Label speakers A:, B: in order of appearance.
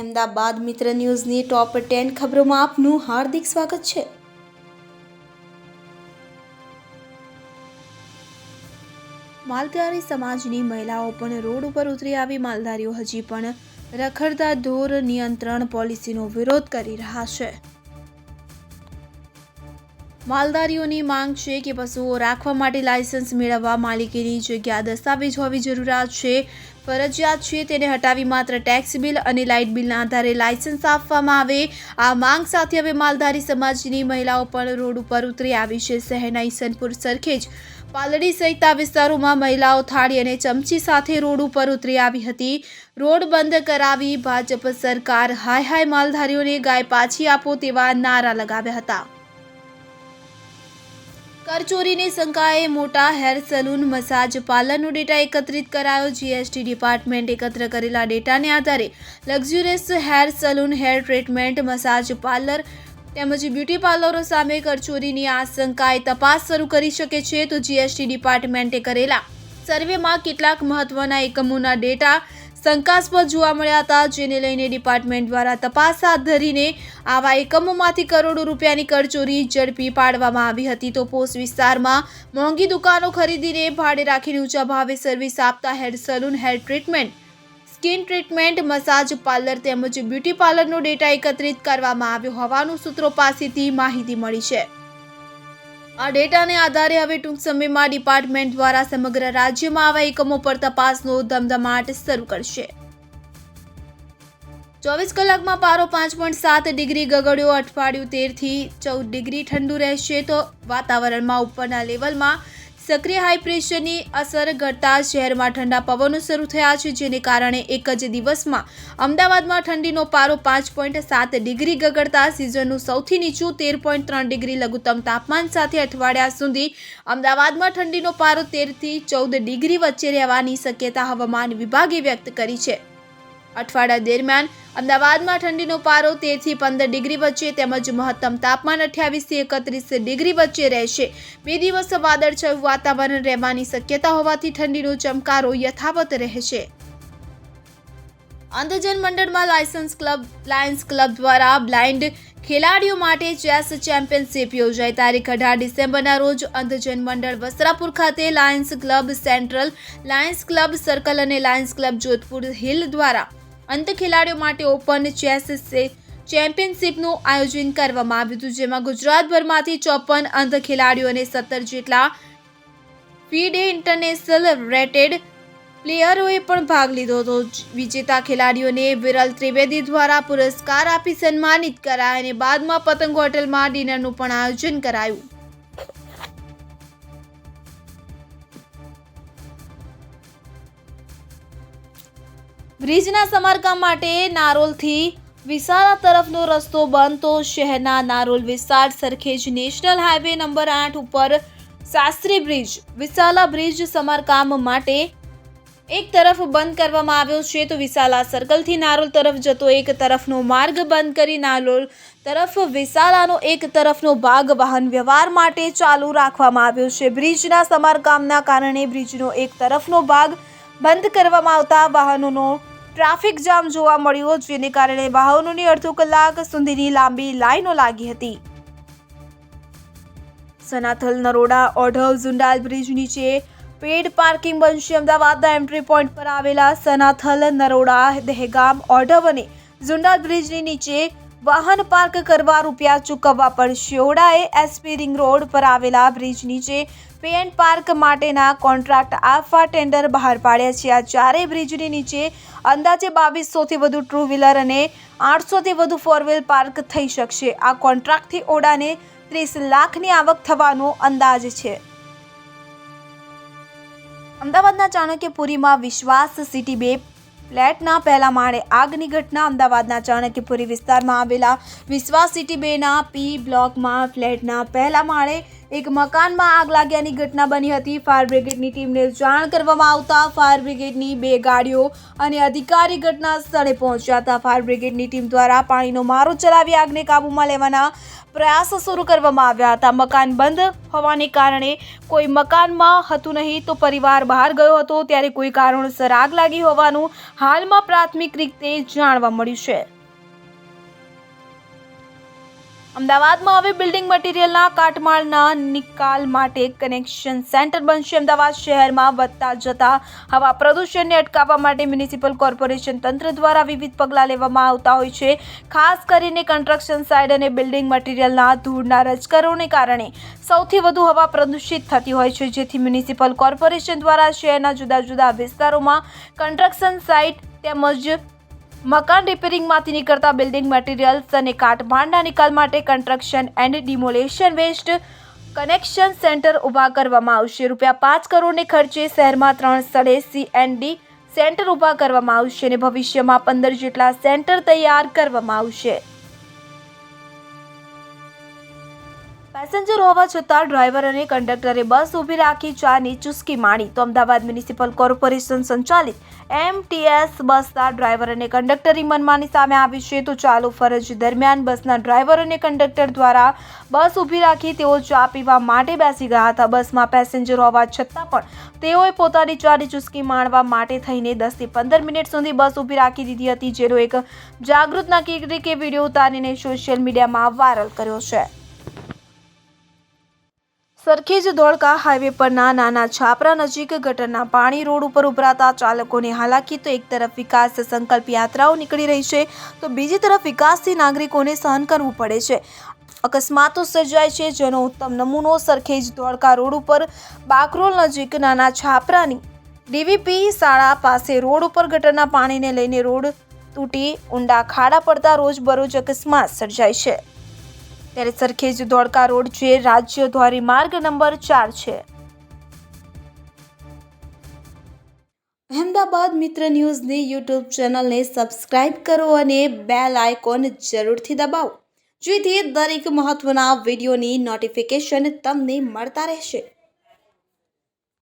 A: અમદાવાદ મિત્ર ન્યૂઝની top ten ખબરોમાં આપનું હાર્દિક સ્વાગત છે. માલધારી સમાજની મહિલાઓ પણ રોડ ઉપર ઉતરી આવી માલધારીઓ હજી પણ રખડતા ધોર નિયંત્રણ પોલિસીનો વિરોધ કરી રહ્યા છે. માલધારીઓની માંગ છે કે પશુઓ રાખવા માટે લાયસન્સ મેળવવા માલિકીની જગ્યા દસ્તાવેજ હોવી જરૂરિયાત છે. ફરજિયાત છે તેને હટાવી માત્ર ટેક્સ બિલ અને લાઇટ બિલના આધારે લાયસન્સ આપવામાં આવે. આ માંગ સાથે હવે માલધારી સમાજની મહિલાઓ પણ રોડ ઉપર ઉતરી આવી છે. શહેરના ઈસનપુર સરખેજ પાલડી સહિત વિસ્તારોમાં મહિલાઓ થાળી અને ચમચી સાથે રોડ ઉપર ઉતરી આવી હતી. રોડ બંધ કરાવી ભાજપ સરકાર હાય હાય માલધારીઓને ગાય પાછી આપો તેવા નારા લગાવ્યા હતા. કરચોરીની શંકાએ મોટા હેર સલૂન, મસાજ પાર્લરનો ડેટા એકત્રિત કરાયો. જીએસટી ડિપાર્ટમેન્ટ એકત્ર કરેલા ડેટાને આધારે luxurious hair salon, hair treatment, massage parlour તેમજ બ્યુટી પાર્લરો સામે કરચોરીની આશંકાએ તપાસ શરૂ કરી શકે છે. તો જીએસટી ડિપાર્ટમેન્ટે કરેલા સર્વેમાં કેટલાક મહત્વના એકમોના ડેટા શંકાસ્પદ જોવા મળ્યા હતા, જેને લઈને ડિપાર્ટમેન્ટ દ્વારા તપાસ હાથ ધરીને આવા એકમોમાંથી કરોડો રૂપિયાની કરચોરી ઝડપી પાડવામાં આવી હતી. તો પોસ્ટ વિસ્તારમાં મોંઘી દુકાનો ખરીદીને ભાડે રાખીને ઊંચા ભાવે સર્વિસ આપતા hair salon hair treatment, skin treatment, massage parlour તેમજ બ્યુટી પાર્લરનો ડેટા એકત્રિત કરવામાં આવ્યો હોવાનું સૂત્રો પાસેથી માહિતી મળી છે. આ ડેટાને આધારે હવે ટૂંક સમયમાં ડિપાર્ટમેન્ટ દ્વારા સમગ્ર રાજ્યમાં આવા એકમો પર તપાસનો ધમધમાટ શરૂ કરશે. ચોવીસ કલાકમાં પારો પાંચ પોઈન્ટ સાત ડિગ્રી, ગગડ્યો અઠવાડિયું તેરથી ચૌદ ડિગ્રી ઠંડુ રહેશે તો વાતાવરણમાં ઉપરના લેવલમાં સક્રિય હાઈ પ્રેશરની અસર ઘટતા શહેરમાં ઠંડા પવનો શરૂ થયા છે, જેને કારણે એક જ દિવસમાં અમદાવાદમાં ઠંડીનો પારો પાંચ પોઈન્ટ સાત ડિગ્રી ગગડતા સિઝનનું સૌથી નીચું તેર પોઈન્ટ ત્રણ ડિગ્રી લઘુત્તમ તાપમાન સાથે અઠવાડિયા સુધી અમદાવાદમાં ઠંડીનો પારો તેરથી ચૌદ ડિગ્રી વચ્ચે રહેવાની શક્યતા હવામાન વિભાગે વ્યક્ત કરી છે. અઠવાડિયા દરમિયાન અમદાવાદમાં ઠંડીનો પારો તેરથી પંદર ડિગ્રી વચ્ચે તેમજ મહત્તમ તાપમાન અઠ્યાવીસથી એકત્રીસ ડિગ્રી વચ્ચે રહેશે. બે દિવસ વાદળછાયું વાતાવરણ રહેવાની શક્યતા હોવાથી ઠંડીનો ચમકારો યથાવત રહેશે. અંધજન મંડળમાં લાયસન્સ ક્લબ, લાયન્સ ક્લબ દ્વારા બ્લાઇન્ડ ખેલાડીઓ માટે ચેસ ચેમ્પિયનશિપ યોજાઈ. તારીખ અઢાર ડિસેમ્બરના રોજ અંધજન મંડળ વસ્ત્રાપુર ખાતે lions club central, lions club circle અને લાયન્સ ક્લબ જોધપુર હિલ દ્વારા અંધ ખેલાડીઓ માટે ઓપન ચેસ ચેમ્પિયનશિપનું આયોજન કરવામાં આવ્યું હતું, જેમાં ગુજરાતભરમાંથી ચોપન અંધ ખેલાડીઓ અને સત્તર જેટલા ફીડે ઇન્ટરનેશનલ રેટેડ પ્લેયરોએ પણ ભાગ લીધો હતો. વિજેતા ખેલાડીઓને વિરલ ત્રિવેદી દ્વારા પુરસ્કાર આપી સન્માનિત કરાયા અને બાદમાં પતંગ હોટલમાં ડિનરનું પણ આયોજન કરાયું. બ્રિજના સમારકામ માટે નારોલથી વિસારા તરફનો રસ્તો બંધ તો શહેરના નારોલ વિસ્તાર સરખેજ નેશનલ હાઈવે નંબર આઠ ઉપર શાસ્ત્રી બ્રિજ વિશાલા બ્રિજ સમારકામ માટે એક તરફ બંધ કરવામાં આવ્યો છે. તો વિશાલા સર્કલથી નારોલ તરફ જતો એક તરફનો માર્ગ બંધ કરી નારોલ તરફ વિશાલાનો એક તરફનો ભાગ વાહન વ્યવહાર માટે ચાલુ રાખવામાં આવ્યો છે. બ્રિજના સમારકામના કારણે બ્રિજનો એક તરફનો ભાગ બંધ કરવામાં આવતા વાહનોનો ટ્રાફિક જામ જોવા મળ્યો, જેને કારણે વાહનોની અડધો કલાક સુધીની લાંબી લાઈનો લાગી હતી. સનાથલ નરોડા, ઓઢવ, ઝુંડાલ બ્રિજ નીચે પેડ પાર્કિંગ બનશે. અમદાવાદના એન્ટ્રી પોઈન્ટ પર આવેલા સનાથલ નરોડા, દહેગામ, ઓઢવ અને ઝુંડાલ બ્રિજની નીચે વાહન પાર્ક કરવા રૂપિયા ચૂકવવા પડશે ઓડાએ એસપી રિંગ રોડ પર આવેલા બ્રિજ નીચે પે એન્ડ પાર્ક માટેના કોન્ટ્રાક્ટ આપવા ટેન્ડર બહાર પાડ્યા છે. આ ચારેય બ્રિજની નીચે અંદાજે બાવીસોથી વધુ ટુ વ્હીલર અને આઠસોથી વધુ ફોર વ્હીલ પાર્ક થઈ શકશે. આ કોન્ટ્રાક્ટથી ઓડાને ત્રીસ લાખની આવક થવાનો અંદાજ છે. અમદાવાદના ચાણક્યપુરીમાં વિશ્વાસ સિટી બે ફ્લેટના પહેલા માળે આગની ઘટના અમદાવાદના ચાણક્યપુરી વિસ્તારમાં આવેલા વિશ્વાસ સિટી બેના પી બ્લોકમાં ફ્લેટના પહેલા માળે એક મકાનમાં આગ લાગ્યાની ઘટના બની હતી. ફાયર બ્રિગેડની ટીમને જાણ કરવામાં આવતા ફાયર બ્રિગેડની બે ગાડીઓ અને અધિકારી ઘટના સ્થળે પહોંચ્યા હતા. ફાયર બ્રિગેડની ટીમ દ્વારા પાણીનો મારો ચલાવી આગને કાબૂમાં લેવાના પ્રયાસો શરૂ કરવામાં આવ્યા હતા. મકાન બંધ હોવાને કારણે કોઈ મકાનમાં હતું નહીં તો પરિવાર બહાર ગયો હતો. ત્યારે કોઈ કારણોસર આગ લાગી હોવાનું હાલમાં પ્રાથમિક રીતે જાણવા મળ્યું છે. અમદાવાદમાં હવે બિલ્ડિંગ મટીરિયલના કાટમાળના નિકાલ માટે કનેક્શન સેન્ટર બનશે. અમદાવાદ શહેરમાં વધતા જતા હવા પ્રદૂષણને અટકાવવા માટે મ્યુનિસિપલ કોર્પોરેશન તંત્ર દ્વારા વિવિધ પગલાં લેવામાં આવતા હોય છે. ખાસ કરીને કન્સ્ટ્રક્શન સાઇટ અને બિલ્ડિંગ મટીરિયલના ધૂળના રજકરોને કારણે સૌથી વધુ હવા પ્રદૂષિત થતી હોય છે. જેથી મ્યુનિસિપલ કોર્પોરેશન દ્વારા શહેરના જુદા જુદા વિસ્તારોમાં કન્સ્ટ્રક્શન સાઇટ તેમજ મકાન રિપેરિંગમાંથી નીકળતા બિલ્ડિંગ મટીરિયલ્સ અને કાટમાળના નિકાલ માટે construction and demolition waste connection centre ઊભા કરવામાં આવશે. રૂપિયા પાંચ કરોડને ખર્ચે શહેરમાં ત્રણ સ્થળે સીએનડી સેન્ટર ઊભા કરવામાં આવશે અને ભવિષ્યમાં પંદર જેટલા સેન્ટર તૈયાર કરવામાં આવશે. પેસેન્જર હોવા છતાં ડ્રાઈવર અને કંડક્ટરે બસ ઊભી રાખી ચાની ચુસ્કી માણી. તો અમદાવાદ મ્યુનિસિપલ કોર્પોરેશન સંચાલિત એમટીએસ બસના ડ્રાઈવર અને કંડક્ટરની મનમાની સામે આવી છે. તો ચાલુ ફરજ દરમિયાન બસના ડ્રાઈવર અને કંડક્ટર દ્વારા બસ ઊભી રાખી તેઓ ચા પીવા માટે બેસી ગયા હતા. બસમાં પેસેન્જર હોવા છતાં પણ તેઓએ પોતાની ચાની ચુસ્કી માણવા માટે થઈને દસથી પંદર મિનિટ સુધી બસ ઊભી રાખી દીધી હતી, જેનો એક જાગૃત નાગરિકે વીડિયો ઉતારીને સોશિયલ મીડિયામાં વાયરલ કર્યો છે. સરખેજ ધોળકા હાઈવે પરના નાના છાપરા નજીક ગટરના પાણી રોડ ઉપર ઉભરાતા ચાલકોને હાલાકી તો એક તરફ વિકાસ સંકલ્પ યાત્રાઓ નીકળી રહી છે, તો બીજી તરફ વિકાસથી નાગરિકોને સહન કરવું પડે છે. અકસ્માતો સર્જાય છે, જેનો ઉત્તમ નમૂનો સરખેજ ધોળકા રોડ ઉપર બાકરોલ નજીક નાના છાપરાની ડીવીપી શાળા પાસે રોડ ઉપર ગટરના પાણીને લઈને રોડ તૂટી ઊંડા ખાડા પડતા રોજબરોજ અકસ્માત સર્જાય છે. ત્યારે સરખેજ ધોળકા રોડ જે રાજ્ય ધોરીમાર્ગ નંબર ચાર છે. અહેમદાબાદ મિત્ર ન્યૂઝની યુટ્યુબ ચેનલને સબસ્ક્રાઇબ કરો અને બેલ આઇકોન જરૂરથી દબાવો. જેથી દરેક મહત્વના વિડીયોની નોટિફિકેશન તમને મળતા રહેશે.